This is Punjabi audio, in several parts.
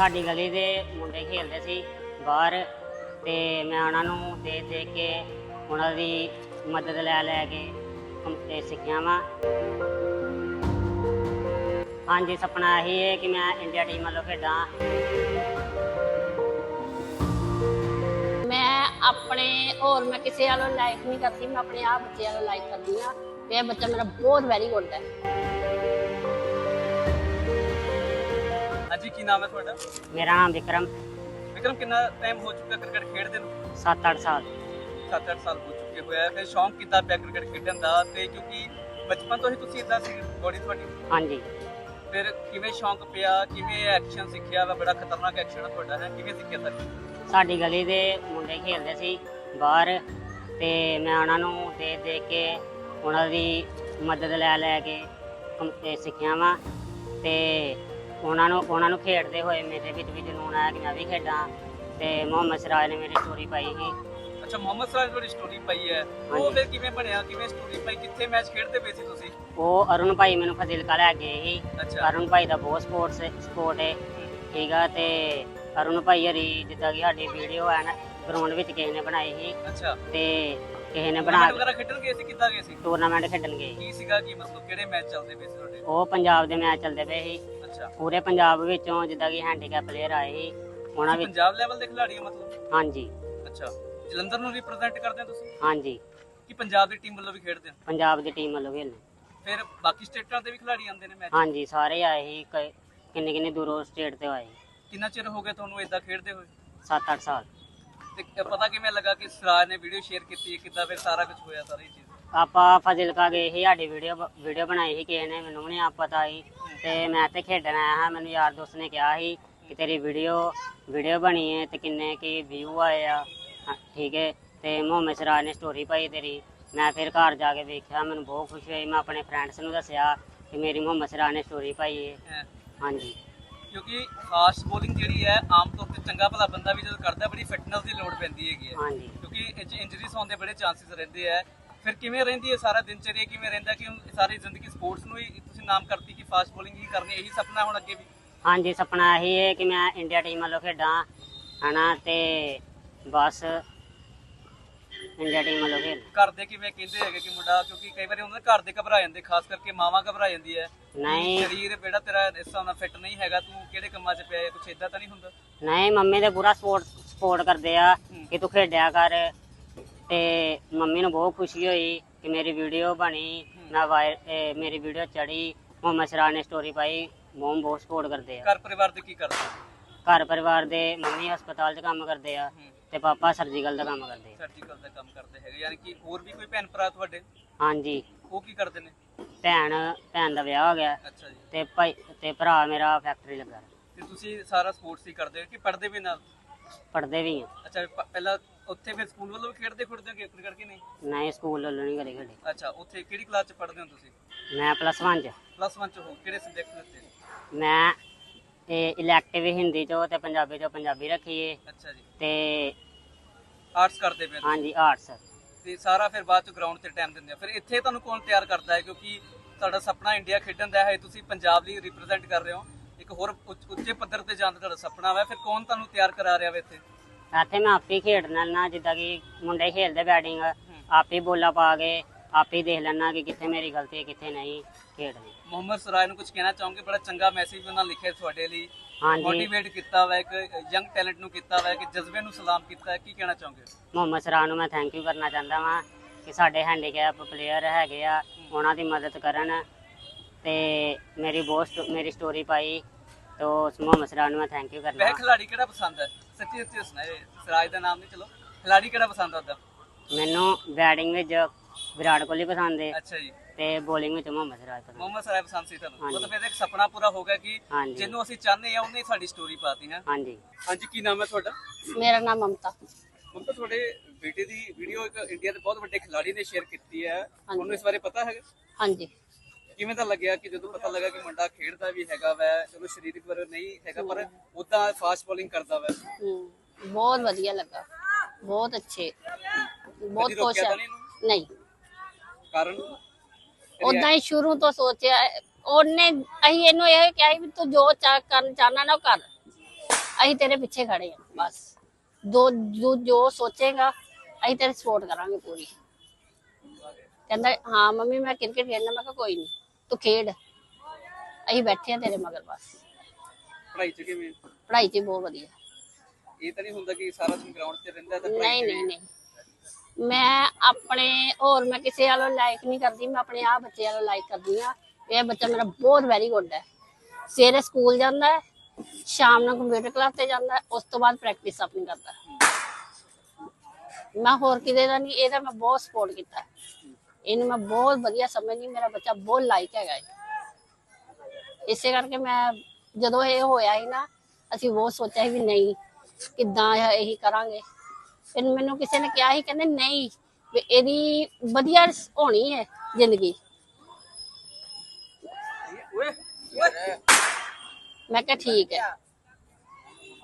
ਸਾਡੀ ਗਲੀ ਦੇ ਮੁੰਡੇ ਖੇਡਦੇ ਸੀ ਬਾਹਰ ਤੇ ਮੈਂ ਉਹਨਾਂ ਨੂੰ ਦੇਖ ਦੇਖ ਕੇ ਉਹਨਾਂ ਦੀ ਮਦਦ ਲੈ ਲੈ ਕੇ ਕੰਮ ਤੇ ਸਿੱਖਿਆ ਵਾਂ। ਹਾਂਜੀ, ਸੁਪਨਾ ਇਹੀ ਹੈ ਕਿ ਮੈਂ ਇੰਡੀਆ ਟੀਮ ਵੱਲੋਂ ਖੇਡਾਂ। ਮੈਂ ਆਪਣੇ ਹੋਰ ਮੈਂ ਕਿਸੇ ਵੱਲੋਂ ਲਾਈਕ ਨਹੀਂ ਕਰਦੀ, ਮੈਂ ਆਪਣੇ ਆਪ ਬੱਚੇ ਵੱਲੋਂ ਲਾਈਕ ਕਰਦੀ ਹਾਂ। ਤੇ ਇਹ ਬੱਚਾ ਮੇਰਾ ਬਹੁਤ ਵੈਰੀ ਗੁੱਡ ਹੈ। ਹਾਂਜੀ ਕੀ ਨਾਮ ਹੈ ਤੁਹਾਡਾ? ਮੇਰਾ ਨਾਮ ਵਿਕਰਮ। ਵਿਕਰਮ ਕਿੰਨਾ ਟਾਈਮ ਹੋ ਚੁੱਕਾ ਕ੍ਰਿਕਟ ਖੇਡਦੇ ਨੂੰ? 7-8 ਸਾਲ। 7-8 ਸਾਲ ਹੋ ਚੁੱਕੇ ਹੋਇਆ ਫਿਰ ਸ਼ੌਂਕ ਕਿੱਦਾਂ ਪਿਆ ਕ੍ਰਿਕਟ ਖੇਡਣ ਦਾ? ਤੇ ਕਿਉਂਕਿ ਬਚਪਨ ਤੋਂ ਹੀ ਤੁਸੀਂ ਇਦਾਂ ਸੀ ਬੋਡੀ ਤੁਹਾਡੀ? ਹਾਂਜੀ। ਫਿਰ ਕਿਵੇਂ ਸ਼ੌਂਕ ਪਿਆ? ਕਿਵੇਂ ਐਕਸ਼ਨ ਸਿੱਖਿਆ? ਵਾ ਬੜਾ ਖਤਰਨਾਕ ਐਕਸ਼ਨ ਤੁਹਾਡਾ ਹੈ? ਕਿਵੇਂ ਸਿੱਖਿਆ ਸਰ ਸਾਡੀ ਗਲੀ ਦੇ ਮੁੰਡੇ ਖੇਡਦੇ ਸੀ ਬਾਹਰ ਤੇ ਮੈਂ ਉਹਨਾਂ ਨੂੰ ਦੇਖ ਦੇਖ ਕੇ ਉਹਨਾਂ ਦੀ ਮਦਦ ਲੈ ਲੈ ਕੇ ਕੰਮ ਤੇ ਸਿੱਖਿਆ ਵਾਂ ਤੇ ਉਹਨਾਂ ਨੂੰ ਉਹਨਾਂ ਨੂੰ ਖੇਡਦੇ ਹੋਏ ਮੇਰੇ ਵਿੱਚ ਵੀ ਜਨੂਨ ਆਇਆ ਕਿ ਮੈਂ ਵੀ ਖੇਡਾਂ ਤੇ ਮੁਹੰਮਦ ਸਿਰਾਜ ਨੇ ਮੇਰੀ ਸਟੋਰੀ ਪਾਈ ਸੀ। ਅੱਛਾ ਮੁਹੰਮਦ ਸਰਾਜ ਤੁਹਾਡੀ ਸਟੋਰੀ ਪਈ ਹੈ। ਉਹ। ਫਿਰ ਕਿਵੇਂ ਬਣਿਆ? ਕਿਵੇਂ ਸਟੋਰੀ ਪਈ? ਕਿੱਥੇ ਮੈਚ ਖੇਡਦੇ ਪਏ ਸੀ ਤੁਸੀਂ? ਉਹ ਅਰੁਣ ਭਾਈ ਮੈਨੂੰ ਫਜ਼ਿਲਕਾ ਲੈ ਗਏ ਸੀ। ਅਰੁਣ ਭਾਈ ਦਾ ਬਹੁਤ ਸਪੋਰਟਸ ਸਪੋਰਟ ਹੈ ਠੀਕ ਆ ਤੇ ਅਰੁਣ ਭਾਈ ਹਰੀ ਜਿੱਦਾਂ ਕਿ ਸਾਡੀ ਵੀਡੀਓ ਹੈ ਨਾ ਗਰਾਊਂਡ ਵਿੱਚ ਕਿਸੇ ਨੇ ਬਣਾਈ ਸੀ। ਅੱਛਾ। ਤੇ ਕਿਸੇ ਨੇ ਬਣਾ ਟੂਰਨਾਮੈਂਟ ਵਗੈਰਾ ਖੇਡਣ ਗਏ ਸੀ ਕਿੱਦਾਂ ਗਏ ਸੀ? ਟੂਰਨਾਮੈਂਟ ਖੇਡਣ ਗਏ। ਕੀ ਸੀਗਾ ਕੀ ਮਤਲਬ ਕਿਹੜੇ ਮੈਚ ਚੱਲਦੇ ਪਏ ਸੀ ਤੁਹਾਡੇ? ਉਹ ਪੰਜਾਬ ਦੇ ਮੈਚ ਚੱਲਦੇ ਪਏ ਸੀ। ਅੱਛਾ। ਪੂਰੇ ਪੰਜਾਬ ਵਿੱਚੋਂ ਜਿੱਦਾਂ ਕਿ ਹੈਂਡੀਕੈਪ ਪਲੇਅਰ ਆਏ ਸੀ ਉਹਨਾਂ ਵਿੱਚ ਪੰਜਾਬ ਲੈਵਲ ਦੇ ਖਿਡਾਰੀ ਹੋ ਮਤਲਬ? ਹਾਂਜੀ। ਅੱਛਾ। ਜਲੰਧਰ ਨੂੰ ਰਿਪਰੈਜ਼ੈਂਟ ਕਰਦੇ ਹੋ ਤੁਸੀਂ? ਹਾਂਜੀ। ਕਿ ਪੰਜਾਬ ਦੀ ਟੀਮ ਵੱਲੋਂ ਵੀ ਖੇਡਦੇ ਹੋ? ਪੰਜਾਬ ਦੀ ਟੀਮ ਵੱਲੋਂ ਖੇਡਣੇ ਫਿਰ ਬਾਕੀ ਸਟੇਟਾਂ ਦੇ ਵੀ ਖਿਡਾਰੀ ਆਉਂਦੇ ਨੇ ਮੈਚ ਹਾਂਜੀ ਸਾਰੇ ਆਏ ਸੀ ਕਿੰਨੇ ਕਿੰਨੇ ਦੂਰੋਂ ਸਟੇਟ ਤੋਂ ਆਏ ਕਿੰਨਾ ਚਿਰ ਹੋ ਗਿਆ ਤੁਹਾਨੂੰ ਇਦਾਂ ਖੇਡਦੇ ਹੋਏ? 7-8 ਸਾਲ। ਤੇ ਪਤਾ ਕਿਵੇਂ ਲੱਗਾ ਕਿ ਸਰਾਜ ਨੇ ਵੀਡੀਓ ਸ਼ੇਅਰ ਕੀਤੀ ਹੈ ਕਿੱਦਾਂ ਫਿਰ ਸਾਰਾ ਕੁਝ ਹੋਇਆ ਸਾਰੀ ਚੀਜ਼। ਆਪਾਂ ਫਜ਼ਿਲਕਾ ਗਏ ਸੀ ਸਾਡੀ ਵੀਡੀਓ ਵੀਡੀਓ ਬਣਾਈ ਸੀ ਕਿਸੇ ਨੇ ਮੈਨੂੰ ਵੀ ਨਹੀਂ ਆਪ ਪਤਾ ਸੀ। ਤੇ ਮੈਂ ਤੇ ਖੇਡਣ ਆਇਆ ਹਾਂ ਮੈਨੂੰ ਯਾਰ ਦੋਸਤ ਨੇ ਕਿਹਾ ਸੀ ਕਿ ਤੇਰੀ ਵੀਡੀਓ ਵੀਡੀਓ ਬਣੀ ਹੈ ਤੇ ਕਿੰਨੇ ਕੀ ਵਿਊ ਆਏ ਆ। ਹਾਂ, ਠੀਕ ਹੈ ਤੇ ਮੁਹੰਮਦ ਸਿਰਾਜ ਨੇ ਸਟੋਰੀ ਪਾਈ ਤੇਰੀ। ਮੈਂ ਫਿਰ ਘਰ ਜਾ ਕੇ ਵੇਖਿਆ ਮੈਨੂੰ ਬਹੁਤ ਖੁਸ਼ੀ ਹੋਈ। ਮੈਂ ਆਪਣੇ ਫਰੈਂਡਸ ਨੂੰ ਦੱਸਿਆ ਕਿ ਮੇਰੀ ਮੁਹੰਮਦ ਸਿਰਾਜ ਨੇ ਸਟੋਰੀ ਪਾਈ ਹੈ। ਹੈ। ਹਾਂਜੀ। ਕਿਉਂਕਿ ਫਾਸਟ ਬੋਲਿੰਗ ਜਿਹੜੀ ਹੈ ਆਮ ਤੌਰ ਤੇ ਚੰਗਾ ਭਲਾ ਬੰਦਾ ਵੀ ਜਦੋਂ ਕਰਦਾ ਬੜੀ ਫਿਟਨੈਸ ਦੀ ਲੋੜ ਪੈਂਦੀ ਹੈਗੀ ਹੈ। ਹਾਂਜੀ। ਕਿਉਂਕਿ ਇੰਜਰੀਜ਼ ਹੋਣ ਦੇ ਬੜੇ ਚਾਂਸਸ ਰਹਿੰਦੇ ਆ। ਫਿਰ ਕਿਵੇਂ ਰਹਿੰਦੀ ਹੈ ਸਾਰਾ ਦਿਨਚਰਿਆ ਕਿਵੇਂ ਰਹਿੰਦਾ ਕਿ ਹੁਣ ਸਾਰੀ ਜ਼ਿੰਦਗੀ ਸਪੋਰਟਸ ਨੂੰ ਹੀ ਤੁਸੀਂ ਨਾਮ ਕਰਤੀ ਕਿ ਫਾਸਟ ਬੋਲਿੰਗ ਹੀ ਕਰਨੀ ਇਹੀ ਸੁਪਨਾ ਹੁਣ ਅੱਗੇ ਵੀ? ਹਾਂਜੀ ਸੁਪਨਾ ਇਹੀ ਹੈ ਕਿ ਮੈਂ ਇੰਡੀਆ ਟੀਮ ਵੱਲੋਂ ਖੇਡਾਂ ਹਨਾ ਤੇ ਬਸ ਇੰਡੀਆ ਟੀਮ ਵੱਲੋਂ ਖੇਡ ਘਰ ਦੇ ਕਿਵੇਂ ਕਹਿੰਦੇ ਹੈਗੇ ਕਿ ਮੁੰਡਾ ਕਿਉਂਕਿ ਕਈ ਵਾਰੀ ਉਹਨਾਂ ਦੇ ਘਰ ਦੇ ਘਬਰਾ ਜਾਂਦੇ ਖਾਸ ਕਰਕੇ ਮਾਵਾਂ ਘਬਰਾ ਜਾਂਦੀ ਹੈ। ਨਹੀਂ। ਸਰੀਰ ਬੇੜਾ ਤੇਰਾ ਇਸ ਹਿਸਾਬ ਨਾਲ ਫਿੱਟ ਨਹੀਂ ਹੈਗਾ ਤੂੰ ਕਿਹੜੇ ਕੰਮਾਂ 'ਚ ਪਿਆ ਹੈ ਕੁਛ ਇਦਾਂ ਤਾਂ ਨਹੀਂ ਹੁੰਦਾ? ਨਹੀਂ ਮੰਮੀ ਤੇ ਪੂਰਾ ਸਪੋਰਟ ਸਪੋਰਟ ਕਰਦੇ ਆ ਕਿ ਤੂੰ ਖੇਡਿਆ ਕਰ। ਤੇ ਮੰਮੀ ਨੂੰ ਬਹੁਤ ਖੁਸ਼ੀ ਹੋਈ ਕਿ ਮੇਰੀ ਵੀਡੀਓ ਬਣੀ ਮੇਰੀ ਵੀਡੀਓ ਚੜੀ ਮੁਹੰਮਦ ਸਿਰਾਜ ਨੇ ਸਟੋਰੀ ਪਾਈ ਬਹੁਤ ਬਹੁਤ ਸਪੋਰਟ ਕਰਦੇ ਆ। ਘਰ ਪਰਿਵਾਰ ਦੇ ਕੀ ਕਰਦੇ? ਘਰ ਪਰਿਵਾਰ ਦੇ ਮੰਮੀ ਹਸਪਤਾਲ 'ਚ ਕੰਮ ਕਰਦੇ ਆ। ਤੇ ਪਾਪਾ ਸਰਜੀਕਲ ਦਾ ਕੰਮ ਕਰਦੇ ਸਰਜੀਕਲ ਦਾ ਕੰਮ ਕਰਦੇ ਹੈਗੇ ਯਾਨੀ ਕਿ ਹੋਰ ਵੀ ਕੋਈ ਭੈਣ ਭਰਾ ਤੁਹਾਡੇ? ਹਾਂਜੀ। ਉਹ ਕੀ ਕਰਦੇ ਨੇ? ਭੈਣ ਭੈਣ ਦਾ ਵਿਆਹ ਹੋ ਗਿਆ। ਅੱਛਾ ਜੀ। ਤੇ ਭਾਈ ਤੇ ਭਰਾ ਮੇਰਾ ਫੈਕਟਰੀ ਲੱਗਾ ਤੇ ਤੁਸੀਂ ਸਾਰਾ ਸਪੋਰਟਸ ਹੀ ਕਰਦੇ ਹੋ ਕਿ ਪੜ੍ਹਦੇ ਵੀ ਨਾਲ? ਪੜਦੇ ਵੀ ਆ। ਅੱਛਾ ਪਹਿਲਾਂ ਉੱਥੇ ਫਿਰ ਸਕੂਲ ਵੱਲੋਂ ਵੀ ਖੇਡਦੇ ਖੁੱਡਦੇ ਹੋ ਕ੍ਰਿਕਟ ਕਰਕੇ ਨਹੀਂ? ਨਹੀਂ ਸਕੂਲ ਵੱਲੋਂ ਨਹੀਂ ਕਰੇ ਖੇਡੇ। ਅੱਛਾ ਉੱਥੇ ਕਿਹੜੀ ਕਲਾਸ 'ਚ ਪੜ੍ਹਦੇ ਹੋ ਤੁਸੀਂ? ਮੈਂ ਪਲੱਸ 1 ਚ। ਪਲੱਸ 1 'ਚ ਹੋ ਕਿਹੜੇ ਸਬਜੈਕਟ ਦਿੱਤੇ ਮੈਂ ਇਹ ਇਲੈਕਟਿਵ ਹਿੰਦੀ ਚੋਂ ਤੇ ਪੰਜਾਬੀ ਚੋਂ ਪੰਜਾਬੀ ਰੱਖੀ ਏ ਅੱਛਾ ਜੀ। ਤੇ ਆਰਟਸ ਕਰਦੇ ਪਏ ਹੋ ਹਾਂਜੀ ਆਰਟਸ ਤੇ ਸਾਰਾ ਫਿਰ ਬਾਅਦ 'ਚ ਗਰਾਊਂਡ ਤੇ ਟਾਈਮ ਦਿੰਦੇ ਆ ਫਿਰ ਇੱਥੇ ਤੁਹਾਨੂੰ ਕੌਣ ਤਿਆਰ ਕਰਦਾ ਹੈ? ਕਿਉਂਕਿ ਤੁਹਾਡਾ ਸੁਪਨਾ ਇੰਡੀਆ ਖੇਡਣ ਦਾ ਹੈ ਤੁਸੀਂ ਪੰਜਾਬ ਲਈ ਰਿਪਰੈਜ਼ੈਂਟ ਕਰ ਰਹੇ ਹੋ। ਇੱਕ ਹੋਰ ਉੱਚ- ਉੱਚੇ ਪੱਧਰ ਤੇ ਜਾਣ ਦਾ ਤੁਹਾਡਾ ਸੁਪਨਾ ਵਾ। ਫਿਰ ਕੌਣ ਤੁਹਾਨੂੰ ਤਿਆਰ ਕਰਾ ਰਿਹਾ ਵਾ ਇੱਥੇ? ਇੱਥੇ ਮੈਂ ਆਪੇ ਹੀ ਖੇਡ ਲੈਣਾ ਜਿੱਦਾਂ ਕਿ ਮੁੰਡੇ ਖੇਡਦੇ ਬੈਟਿੰਗ ਆਪੇ ਹੀ ਬੋਲਾ ਪਾ ਕੇ ਆਪੇ ਹੀ ਦੇਖ ਲੈਣਾ ਕਿ ਕਿੱਥੇ ਮੇਰੀ ਗਲਤੀ ਹੈ ਕਿੱਥੇ ਨਹੀਂ ਖੇਡਣੀ ਮੁਹੰਮਦ ਸਰਾਜ ਨੂੰ ਕੁਝ ਕਹਿਣਾ ਚਾਹੋਗੇ? ਬੜਾ ਚੰਗਾ ਮੈਸੇਜ ਉਹਨਾਂ ਲਿਖਿਆ ਤੁਹਾਡੇ ਲਈ। ਹਾਂਜੀ। ਮੋਟੀਵੇਟ ਕੀਤਾ ਵਾ ਇੱਕ ਯੰਗ ਟੈਲੈਂਟ ਨੂੰ ਕੀਤਾ ਵਾ ਇੱਕ ਜਜ਼ਬੇ ਨੂੰ ਸਲਾਮ ਕੀਤਾ ਹੈ। ਕੀ ਕਹਿਣਾ ਚਾਹੋਗੇ? ਮੁਹੰਮਦ ਸਰਾਂ ਨੂੰ ਮੈਂ ਥੈਂਕ ਯੂ ਕਰਨਾ ਚਾਹੁੰਦਾ ਵਾਂ ਕਿ ਸਾਡੇ ਹੈਂਡੀਕੈਪ ਪਲੇਅਰ ਹੈਗੇ ਆ ਉਹਨਾਂ ਦੀ ਮਦਦ ਕਰਨ। ਤੇ ਮੇਰੀ ਬਹੁਤ ਸਟੋ- ਮੇਰੀ ਸਟੋਰੀ ਪਾਈ ਤੋ ਮੁਹੰਮਦ ਸਰਾਂ ਨੂੰ ਮੈਂ ਥੈਂਕ ਯੂ ਕਰਨਾ ਵੈਸੇ ਖਿਲਾੜੀ ਕਿਹੜਾ ਪਸੰਦ ਹੈ? ਸੱਚੀ ਸੱਚੀ ਇਹ ਸਰਾਜ ਦਾ ਨਾਮ ਨਹੀਂ ਚਲੋ। ਖਿਲਾੜੀ ਕਿਹੜਾ ਪਸੰਦ ਆਦਾ ਮੈਨੂੰ ਬੈਟਿੰਗ ਵਿੱਚ ਵਿਰਾਟ ਕੋਹਲੀ ਪਸੰਦ ਹੈ ਅੱਛਾ ਜੀ। ਤੇ ਬੋਲਿੰਗ ਵਿੱਚ ਮੁਹੰਮਦ ਸਿਰਾਜ ਪਸੰਦ। ਮੁਹੰਮਦ ਸਰਾਜ ਪਸੰਦ ਸੀ ਤੁਹਾਨੂੰ। ਹਾਂਜੀ। ਮਤਲਬ ਇਹਦਾ ਇੱਕ ਸੁਪਨਾ ਪੂਰਾ ਹੋ ਗਿਆ ਕਿ ਹਾਂਜੀ। ਜਿਹਨੂੰ ਅਸੀਂ ਚਾਹੁੰਦੇ ਆ ਉਹਨੇ ਸਾਡੀ ਸਟੋਰੀ ਪਾਤੀ ਹੈ। ਹਾਂਜੀ। ਹਾਂਜੀ ਕੀ ਨਾਮ ਹੈ ਤੁਹਾਡਾ? ਮੇਰਾ ਨਾਮ ਮਮਤਾ। ਮਮਤਾ ਤੁਹਾਡੇ ਬੇਟੇ ਦੀ ਵੀਡੀਓ ਇੱਕ ਇੰਡੀਆ ਦੇ ਬਹੁਤ ਵੱਡੇ ਖਿਲਾੜੀ ਨੇ ਸ਼ੇਅਰ ਕੀਤੀ ਹੈ। ਤੁਹਾਨੂੰ ਇਸ ਬਾਰੇ ਪਤਾ ਹੈਗਾ? ਹਾਂਜੀ। ਕਿਵੇਂ ਦਾ ਲੱਗਿਆ ਕਿ ਜਦੋਂ ਪਤਾ ਲੱਗਾ ਕਿ ਮੁੰਡਾ ਖੇਡਦਾ ਵੀ ਹੈਗਾ ਵੈ ਚਲੋ ਸਰੀਰਕ ਵਰ ਨਹੀਂ ਹੈਗਾ ਪਰ ਉਦਾਂ ਫਾਸਟ ਬੋਲਿੰਗ ਕਰਦਾ ਵੈ। ਹਮ, ਬਹੁਤ ਵਧੀਆ ਲੱਗਾ। ਬਹੁਤ ਅੱਛੇ। ਬਹੁਤ ਖੁਸ਼ ਰੋਕਿਆ ਹੈ ਤਾਂ ਨਹੀਂ ਇਹਨੂੰ? ਨਹੀਂ। ਕਾਰਨ? ਉਦਾਂ ਹੀ ਸ਼ੁਰੂ ਤੋਂ ਸੋਚਿਆ ਉਹਨੇ ਅਸੀਂ ਇਹਨੂੰ ਇਹ ਕਿਹਾ ਸੀ ਵੀ ਤੂੰ ਜੋ ਚਾ ਕਰਨ ਚਾਹਨਾ ਨਾ ਉਹ ਕਰ। ਅਸੀਂ ਤੇਰੇ ਪਿੱਛੇ ਖੜੇ ਆ ਬਸ। ਦੋ ਜੋ ਜੋ ਸੋਚੇਗਾ ਅਸੀਂ ਤੇਰੀ ਸਪੋਰਟ ਕਰਾਂਗੇ ਪੂਰੀ। ਕਹਿੰਦਾ ਹਾਂ ਮੰਮੀ ਮੈਂ ਕ੍ਰਿਕਟ ਖੇਡਣਾ। ਮੈਂ ਕਿਹਾ ਕੋਈ ਨਹੀਂ ਤੂੰ ਖੇਡ। ਅਸੀਂ ਬੈਠੇ ਆ ਤੇਰੇ ਮਗਰ ਬਸ। ਪੜ੍ਹਾਈ ਚ ਕਿਵੇਂ? ਪੜ੍ਹਾਈ 'ਚ ਬਹੁਤ ਵਧੀਆ। ਇਹ ਤਾਂ ਨਹੀਂ ਹੁੰਦਾ ਕਿ ਸਾਰਾ ਦਿਨ ਗਰਾਊਂਡ 'ਚ ਰਹਿੰਦਾ ਤਾਂ ਪੜ੍ਹਾਈ ਨਹੀਂ ਚ ਨਹੀਂ ਨਹੀਂ। ਮੈਂ ਆਪਣੇ, ਹੋਰ ਮੈਂ ਕਿਸੇ ਵੱਲੋਂ ਲਾਈਕ ਨਹੀਂ ਕਰਦੀ, ਮੈਂ ਆਪਣੇ ਆਪ ਬੱਚੇ ਵੱਲੋਂ ਲਾਈਕ ਕਰਦੀ ਆ ਇਹ ਬੱਚਾ ਮੇਰਾ ਬਹੁਤ ਵੈਰੀ ਗੁੱਡ ਹੈ। ਸਵੇਰੇ ਸਕੂਲ ਜਾਂਦਾ ਹੈ, ਸ਼ਾਮ ਨੂੰ ਕੰਪਿਊਟਰ ਕਲਾਸ ਤੇ ਜਾਂਦਾ ਹੈ, ਉਸ ਤੋਂ ਬਾਅਦ ਪ੍ਰੈਕਟਿਸ ਆਪਣੀ ਕਰਦਾ ਹੈ। ਮੈਂ ਹੋਰ ਕਿਤੇ ਦਾ ਨਹੀਂ, ਇਹਦਾ ਮੈਂ ਬਹੁਤ ਸਪੋਰਟ ਕੀਤਾ ਹੈ। ਇਹਨੂੰ ਮੈਂ ਬਹੁਤ ਵਧੀਆ ਸਮਝਦੀ ਮੇਰਾ ਬੱਚਾ ਬਹੁਤ ਲਾਇਕ ਹੈਗਾ ਹੈ। ਇਸੇ ਕਰਕੇ ਮੈਂ ਜਦੋਂ ਇਹ ਹੋਇਆ ਸੀ ਨਾ, ਅਸੀਂ ਬਹੁਤ ਸੋਚਿਆ ਸੀ ਵੀ ਨਹੀਂ, ਕਿੱਦਾਂ ਇਹ- ਇਹੀ ਕਰਾਂਗੇ। ਫਿਰ ਮੈਨੂੰ ਕਿਸੇ ਨੇ ਕਿਹਾ ਸੀ ਕਹਿੰਦੇ ਨਹੀਂ ਵੀ ਇਹਦੀ ਵਧੀਆ ਹੋਣੀ ਹੈ ਜ਼ਿੰਦਗੀ। ਮੈਂ ਕਿਹਾ ਠੀਕ ਹੈ।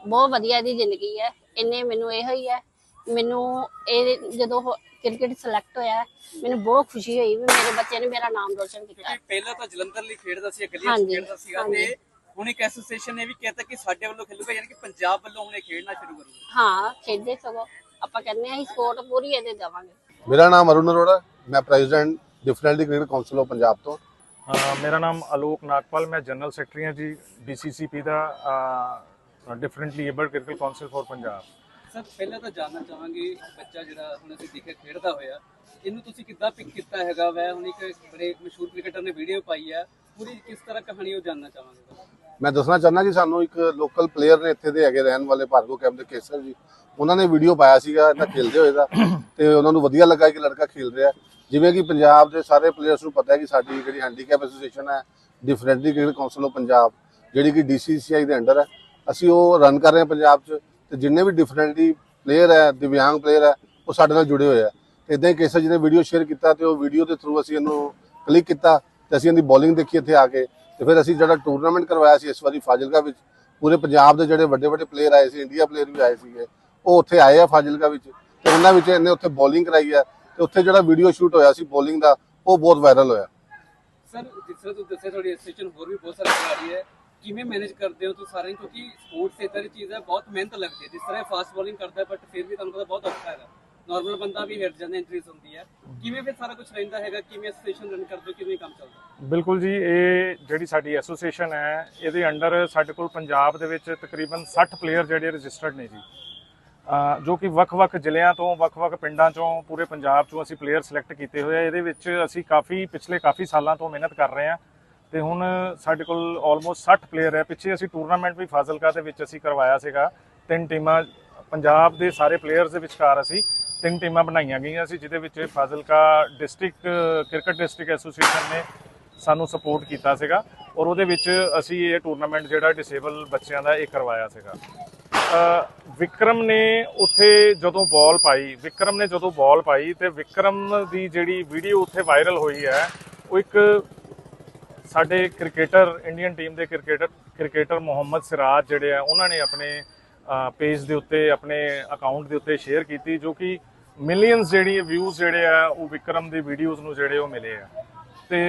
ਬਹੁਤ ਵਧੀਆ ਇਹਦੀ ਜ਼ਿੰਦਗੀ ਹੈ। ਇਹਨੇ ਮੈਨੂੰ ਇਹੋ ਹੀ ਹੈ। ਮੈਨੂੰ ਇਹ ਜਦੋਂ ਕ੍ਰਿਕਟ ਸਿਲੈਕਟ ਹੋਇਆ ਮੈਨੂੰ ਬਹੁਤ ਖੁਸ਼ੀ ਹੋਈ ਵੀ ਮੇਰੇ ਬੱਚੇ ਨੇ ਮੇਰਾ ਨਾਮ ਰੋਸ਼ਨ ਕੀਤਾ। ਪਹਿਲਾਂ ਤਾਂ ਜਲੰਧਰ ਲਈ ਖੇਡਦਾ ਸੀ ਗਲੀਆਂ 'ਚ ਖੇਡਦਾ ਸੀਗਾ। ਤੇ ਹੁਣ ਇੱਕ ਐਸੋਸੀਏਸ਼ਨ ਨੇ ਵੀ ਕਹਿਤਾ ਕਿ ਸਾਡੇ ਵੱਲੋਂ ਖੇਲੂਗਾ ਯਾਨੀ ਕਿ ਪੰਜਾਬ ਵੱਲੋਂ ਹੁਣ ਇਹ ਖੇਡਣਾ ਸ਼ੁਰੂ ਕਰੂਗਾ। ਹਾਂ ਖੇਡਦੇ ਸਗੋਂ। ਆਪਾਂ ਕਹਿੰਦੇ ਹਾਂ ਸਪੋਰਟ ਪੂਰੀ ਇਹਦੇ ਦੇਵਾਂਗੇ। ਮੇਰਾ ਨਾਮ ਅਰੁਣ ਅਰੋੜਾ ਮੈਂ president differently cricket council of Punjab ਤੋਂ। ਮੇਰਾ ਨਾਮ ਆਲੋਕ ਨਾਗਪਾਲ ਮੈਂ ਜਨਰਲ ਸੈਕਟਰੀ ਹਾਂ ਜੀ BCCP the differently abled cricket council for Punjab. Sir ਪਹਿਲਾਂ ਤਾਂ ਜਾਣਨਾ ਚਾਹਾਂਗੇ ਬੱਚਾ ਜਿਹੜਾ ਹੁਣ ਅਸੀਂ ਦੇਖਿਆ ਖੇਡਦਾ ਹੋਇਆ ਇਹਨੂੰ ਤੁਸੀਂ ਕਿੱਦਾਂ ਪਿਕ ਕੀਤਾ ਹੈਗਾ ਵੈ? ਹੁਣ ਇੱਕ ਬੜੇ ਮਸ਼ਹੂਰ ਕ੍ਰਿਕਟਰ ਨੇ ਵੀਡੀਓ ਪਾਈ ਹੈ ਪੂਰੀ ਕਿਸ ਤਰ੍ਹਾਂ ਕਹਾਣੀ ਉਹ ਜਾਣਨਾ ਚਾਹਾਂਗੇ? ਮੈਂ ਦੱਸਣਾ ਚਾਹੁੰਦਾ ਕਿ ਸਾਨੂੰ ਇੱਕ ਲੋਕਲ ਪਲੇਅਰ ਨੇ ਇੱਥੇ ਦੇ ਹੈਗੇ ਰਹਿਣ ਵਾਲੇ ਭਾਰਗੋ ਕੈਂਪ ਦੇ ਕੇਸਰ ਜੀ, ਉਹਨਾਂ ਨੇ ਵੀਡੀਓ ਪਾਇਆ ਸੀਗਾ, ਇਹਨਾਂ ਖੇਲਦੇ ਹੋਏ ਦਾ ਤੇ ਉਹਨਾਂ ਨੂੰ ਵਧੀਆ ਲੱਗਾ ਕਿ ਲੜਕਾ ਖੇਲ ਰਿਹਾ। ਜਿਵੇਂ ਕਿ ਪੰਜਾਬ ਦੇ ਸਾਰੇ ਪਲੇਅਰਸ ਨੂੰ ਪਤਾ ਹੈ ਕਿ ਸਾਡੀ ਜਿਹੜੀ ਹੈਂਡੀਕੈਪ ਐਸੋਸੀਏਸ਼ਨ ਹੈ differently cricket council of Punjab, ਜਿਹੜੀ ਕਿ DCCI ਦੇ ਅੰਡਰ ਹੈ, ਅਸੀਂ ਉਹ ਰਨ ਕਰ ਰਹੇ ਹਾਂ ਪੰਜਾਬ 'ਚ ਤੇ ਜਿੰਨੇ ਵੀ ਡਿਫਰੈਂਟਲੀ ਪਲੇਅਰ ਹੈ, ਦਿਵਿਆਂਗ ਪਲੇਅਰ ਹੈ, ਉਹ ਸਾਡੇ ਨਾਲ ਜੁੜੇ ਹੋਏ ਆ। ਇਦਾਂ ਹੀ ਕੇਸਰ ਜੀ ਨੇ ਵੀਡੀਓ ਸ਼ੇਅਰ ਕੀਤਾ ਤੇ ਉਹ ਵੀਡੀਓ ਦੇ ਥਰੂ ਅਸੀਂ ਇਹਨੂੰ ਕਲਿੱਕ ਕੀਤਾ ਤੇ ਅਸੀਂ ਇਹਦੀ ਬੋਲਿੰਗ ਦੇਖੀ ਇੱਥੇ ਆ ਕੇ। ਤੇ ਫਿਰ ਅਸੀਂ ਜਿਹੜਾ ਟੂਰਨਾਮੈਂਟ ਕਰਵਾਇਆ ਸੀ ਇਸ ਵਾਰੀ ਫਾਜ਼ਿਲਕਾ ਵਿੱਚ, ਪੂਰੇ ਪੰਜਾਬ ਦੇ ਜਿਹੜੇ ਵੱਡੇ ਵੱਡੇ ਪਲੇਅਰ ਆਏ ਸੀ ਇੰਡੀਆ ਪਲੇਅਰ ਵੀ ਆਏ ਸੀਗੇ। ਉਹ ਉੱਥੇ ਆਏ ਆ ਫਾਜ਼ਿਲਕਾ ਵਿੱਚ ਤੇ ਉਹਨਾਂ ਵਿੱਚ ਇਹਨੇ ਉੱਥੇ ਬੋਲਿੰਗ ਕਰਾਈ ਹੈ ਤੇ ਉੱਥੇ ਜਿਹੜਾ ਵੀਡੀਓ ਸ਼ੂਟ ਹੋਇਆ ਸੀ ਬੋਲਿੰਗ ਦਾ, ਉਹ ਬਹੁਤ ਵਾਇਰਲ ਹੋਇਆ। ਸਰ ਜਿਸ ਤਰ੍ਹਾਂ ਤੁਸੀਂ ਦੱਸਿਆ, ਤੁਹਾਡੀ ਐਸੋਸੀਏਸ਼ਨ ਹੋਰ ਵੀ ਬਹੁਤ ਸਾਰੇ ਖਿਡਾਰੀ ਹੈ। ਕਿਵੇਂ ਮੈਨੇਜ ਕਰਦੇ ਹੋ ਤੁਸੀਂ ਸਾਰੇ ਕਿਉਂਕਿ ਸਪੋਰਟਸ ਇਦਾਂ ਦੀ ਚੀਜ਼ ਹੈ, ਬਹੁਤ ਮਿਹਨਤ ਲੱਗਦੀ ਹੈ। ਜਿਸ ਤਰ੍ਹਾਂ ਫਾਸਟ ਬੋਲਿੰਗ ਕਰਦਾ ਬਟ ਫਿਰ ਵੀ ਤੁਹਾਨੂੰ ਪਤਾ ਬਹੁਤ ਔਖਾ ਹੈਗਾ। ਨਾਰਮਲ ਬੰਦਾ ਵੀ ਹਿੱਟ ਜਾਂਦਾ ਇੰਟਰੀਸ ਹੁੰਦੀ ਹੈ। ਕਿਵੇਂ ਫਿਰ ਸਾਰਾ ਕੁਝ ਰਹਿੰਦਾ ਹੈਗਾ? ਕਿਵੇਂ ਐਸੋਸੀਏਸ਼ਨ ਰਨ ਕਰਦੇ ਹੋ? ਕਿਵੇਂ ਕੰਮ ਚੱਲਦਾ? ਬਿਲਕੁਲ ਜੀ, ਇਹ ਜਿਹੜੀ ਸਾਡੀ ਐਸੋਸੀਏਸ਼ਨ ਹੈ, ਇਹਦੇ ਅੰਡਰ ਸਾਡੇ ਕੋਲ ਪੰਜਾਬ ਦੇ ਵਿੱਚ ਤਕਰੀਬਨ 60 ਪਲੇਅਰ ਜਿਹੜੇ ਰਜਿਸਟਰਡ ਨੇ ਜੀ। ਜੋ ਕਿ ਵੱਖ-ਵੱਖ ਜ਼ਿਲ੍ਹਿਆਂ ਤੋਂ, ਵੱਖ-ਵੱਖ ਪਿੰਡਾਂ ਚੋਂ, ਪੂਰੇ ਪੰਜਾਬ ਚੋਂ ਅਸੀਂ ਪਲੇਅਰ ਸਿਲੈਕਟ ਕੀਤੇ ਹੋਏ ਆ। ਇਹਦੇ ਵਿੱਚ ਅਸੀਂ ਕਾਫੀ, ਪਿਛਲੇ ਕਾਫੀ ਸਾਲਾਂ ਤੋਂ ਮਿਹਨਤ ਕਰ ਰਹੇ ਹਾਂ ਤੇ ਹੁਣ ਸਾਡੇ ਕੋਲ ਆਲਮੋਸਟ 60 ਪਲੇਅਰ ਹੈ। ਪਿੱਛੇ ਅਸੀਂ ਟੂਰਨਾਮੈਂਟ ਵੀ ਫਾਜ਼ਿਲਕਾ ਦੇ ਵਿੱਚ ਅਸੀਂ ਕਰਵਾਇਆ ਸੀਗਾ। ਤਿੰਨ ਟੀਮਾਂ, ਪੰਜਾਬ ਦੇ ਸਾਰੇ ਪਲੇਅਰਸ ਦੇ ਵਿਚਕਾਰ ਅਸੀਂ ਤਿੰਨ ਟੀਮਾਂ ਬਣਾਈਆਂ ਗਈਆਂ ਸੀ, ਜਿਹਦੇ ਵਿੱਚ Fazilka district cricket district association ਨੇ ਸਾਨੂੰ ਸਪੋਰਟ ਕੀਤਾ ਸੀਗਾ ਔਰ ਉਹਦੇ ਵਿੱਚ ਅਸੀਂ ਇਹ ਟੂਰਨਾਮੈਂਟ ਜਿਹੜਾ ਡਿਸੇਬਲ ਬੱਚਿਆਂ ਦਾ ਇਹ ਕਰਵਾਇਆ ਸੀਗਾ। ਵਿਕਰਮ ਨੇ ਉੱਥੇ ਜਦੋਂ ਬਾਲ ਪਾਈ, ਵਿਕਰਮ ਨੇ ਜਦੋਂ ਬਾਲ ਪਾਈ ਤੇ ਵਿਕਰਮ ਦੀ ਜਿਹੜੀ ਵੀਡੀਓ ਉੱਥੇ ਵਾਇਰਲ ਹੋਈ ਹੈ, ਉਹ ਇੱਕ ਸਾਡੇ ਕ੍ਰਿਕਟਰ ਇੰਡੀਅਨ ਟੀਮ ਦੇ ਕ੍ਰਿਕਟਰ ਕ੍ਰਿਕਟਰ ਮੁਹੰਮਦ ਸਿਰਾਜ ਜਿਹੜੇ ਆ, ਉਹਨਾਂ ਨੇ ਆਪਣੇ ਪੇਜ ਦੇ ਉੱਤੇ, ਆਪਣੇ ਅਕਾਊਂਟ ਦੇ ਉੱਤੇ ਸ਼ੇਅਰ ਕੀਤੀ ਜੋ ਕਿ ਮਿਲੀਅਨਸ ਜਿਹੜੀ ਵਿਊਜ਼ ਜਿਹੜੇ ਆ, ਉਹ ਵਿਕਰਮ ਦੀ ਵੀਡੀਓਜ਼ ਨੂੰ ਜਿਹੜੇ ਉਹ ਮਿਲੇ ਆ। ਤੇ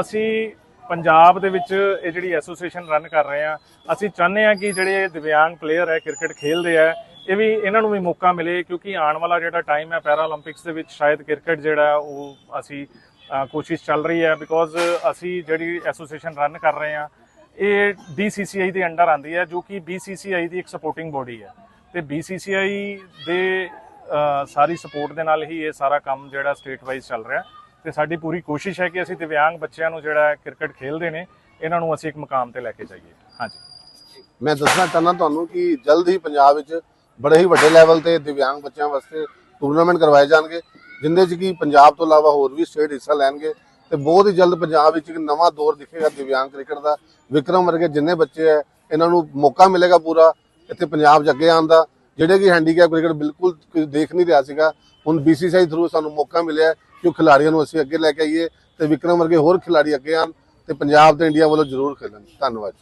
ਅਸੀਂ ਪੰਜਾਬ ਦੇ ਵਿੱਚ ਇਹ ਜਿਹੜੀ ਐਸੋਸੀਏਸ਼ਨ ਰਨ ਕਰ ਰਹੇ ਆ ਅਸੀਂ ਚਾਹੁੰਦੇ ਆ ਕਿ ਜਿਹੜੇ ਦਿਵਿਆਂਗ ਪਲੇਅਰ ਹੈ, ਕ੍ਰਿਕਟ ਖੇਡਦੇ ਆ, ਇਹ ਵੀ ਇਹਨਾਂ ਨੂੰ ਵੀ ਮੌਕਾ ਮਿਲੇ ਕਿਉਂਕਿ ਆਉਣ ਵਾਲਾ ਜਿਹੜਾ ਟਾਈਮ ਹੈ ਪੈਰਾ ਦੇ ਵਿੱਚ ਸ਼ਾਇਦ ਕ੍ਰਿਕਟ ਜਿਹੜਾ ਉਹ ਅਸੀਂ ਕੋਸ਼ਿਸ਼ ਚੱਲ ਰਹੀ ਹੈ ਬਿਕੋਜ਼ ਅਸੀਂ ਜਿਹੜੀ ਐਸੋਸੀਏਸ਼ਨ ਰਨ ਕਰ ਰਹੇ ਆ ਇਹ BCCI ਦੇ ਅੰਡਰ ਆਂਦੀ ਹੈ, ਜੋ ਕਿ BCCI ਦੀ ਇੱਕ ਸਪੋਰਟਿੰਗ ਬੋਡੀ ਹੈ। ਤੇ BCCI ਦੇ ਸਾਰੀ ਸਪੋਰਟ ਦੇ ਨਾਲ ਹੀ ਇਹ ਸਾਰਾ ਕੰਮ ਜਿਹੜਾ ਸਟੇਟ ਵਾਈਜ਼ ਚੱਲ ਰਿਹਾ। ਹੈ ਤੇ ਸਾਡੀ ਪੂਰੀ ਕੋਸ਼ਿਸ਼ ਹੈ ਕਿ ਅਸੀਂ ਦਿਵਿਆਂਗ ਬੱਚਿਆਂ ਨੂੰ ਜਿਹੜਾ ਕ੍ਰਿਕਟ ਖੇਲਦੇ ਨੇ, ਇਹਨਾਂ ਨੂੰ ਅਸੀਂ ਇੱਕ ਮੁਕਾਮ ਤੇ ਲੈ ਕੇ ਜਾਈਏ। ਹਾਂਜੀ। ਮੈਂ ਦੱਸਣਾ ਚਾਹੁੰਦਾ ਤੁਹਾਨੂੰ ਕਿ ਜਲਦ ਹੀ ਪੰਜਾਬ ਵਿੱਚ ਬੜੇ ਹੀ ਵੱਡੇ ਲੈਵਲ ਤੇ ਦਿਵਿਆਂਗ ਬੱਚਿਆਂ ਵਾਸਤੇ ਟੂਰਨਾਮੈਂਟ ਕਰਵਾਏ ਜਾਣਗੇ, ਜਿੰਦੇ 'ਚ ਕਿ ਪੰਜਾਬ ਤੋਂ ਇਲਾਵਾ ਹੋਰ ਵੀ ਸਟੇਟ ਹਿੱਸਾ ਲੈਣਗੇ ਤੇ ਬਹੁਤ ਹੀ ਜਲਦ ਪੰਜਾਬ ਵਿੱਚ ਇੱਕ ਨਵਾਂ ਦੌਰ ਦਿਖੇਗਾ ਦਿਵਿਆਂਗ ਕ੍ਰਿਕਟ ਦਾ। ਵਿਕਰਮ ਵਰਗੇ ਜਿੰਨੇ ਬੱਚੇ ਹੈ, ਇਹਨਾਂ ਨੂੰ ਮੌਕਾ ਮਿਲੇਗਾ ਪੂਰਾ ਇੱਥੇ ਪੰਜਾਬ 'ਚ ਅੱਗੇ ਆਉਣ ਦਾ। ਜਿਹੜੇ ਕਿ ਹੈਂਡੀਕੈਪ ਕ੍ਰਿਕਟ ਬਿਲਕੁਲ ਦੇਖ ਨਹੀਂ ਰਿਹਾ ਸੀਗਾ, ਹੁਣ BCCI ਥਰੂ ਸਾਨੂੰ ਮੌਕਾ ਮਿਲਿਆ ਹੈ ਉਹ ਖਿਡਾਰੀਆਂ ਨੂੰ ਅਸੀਂ ਅੱਗੇ ਲੈ ਕੇ ਆਈਏ ਤੇ ਵਿਕਰਮ ਵਰਗੇ ਹੋਰ ਖਿਡਾਰੀ ਅੱਗੇ ਆਉਣ ਤੇ ਪੰਜਾਬ ਤੇ ਇੰਡੀਆ ਵੱਲੋਂ ਜ਼ਰੂਰ ਖੇਡਣ। ਧੰਨਵਾਦ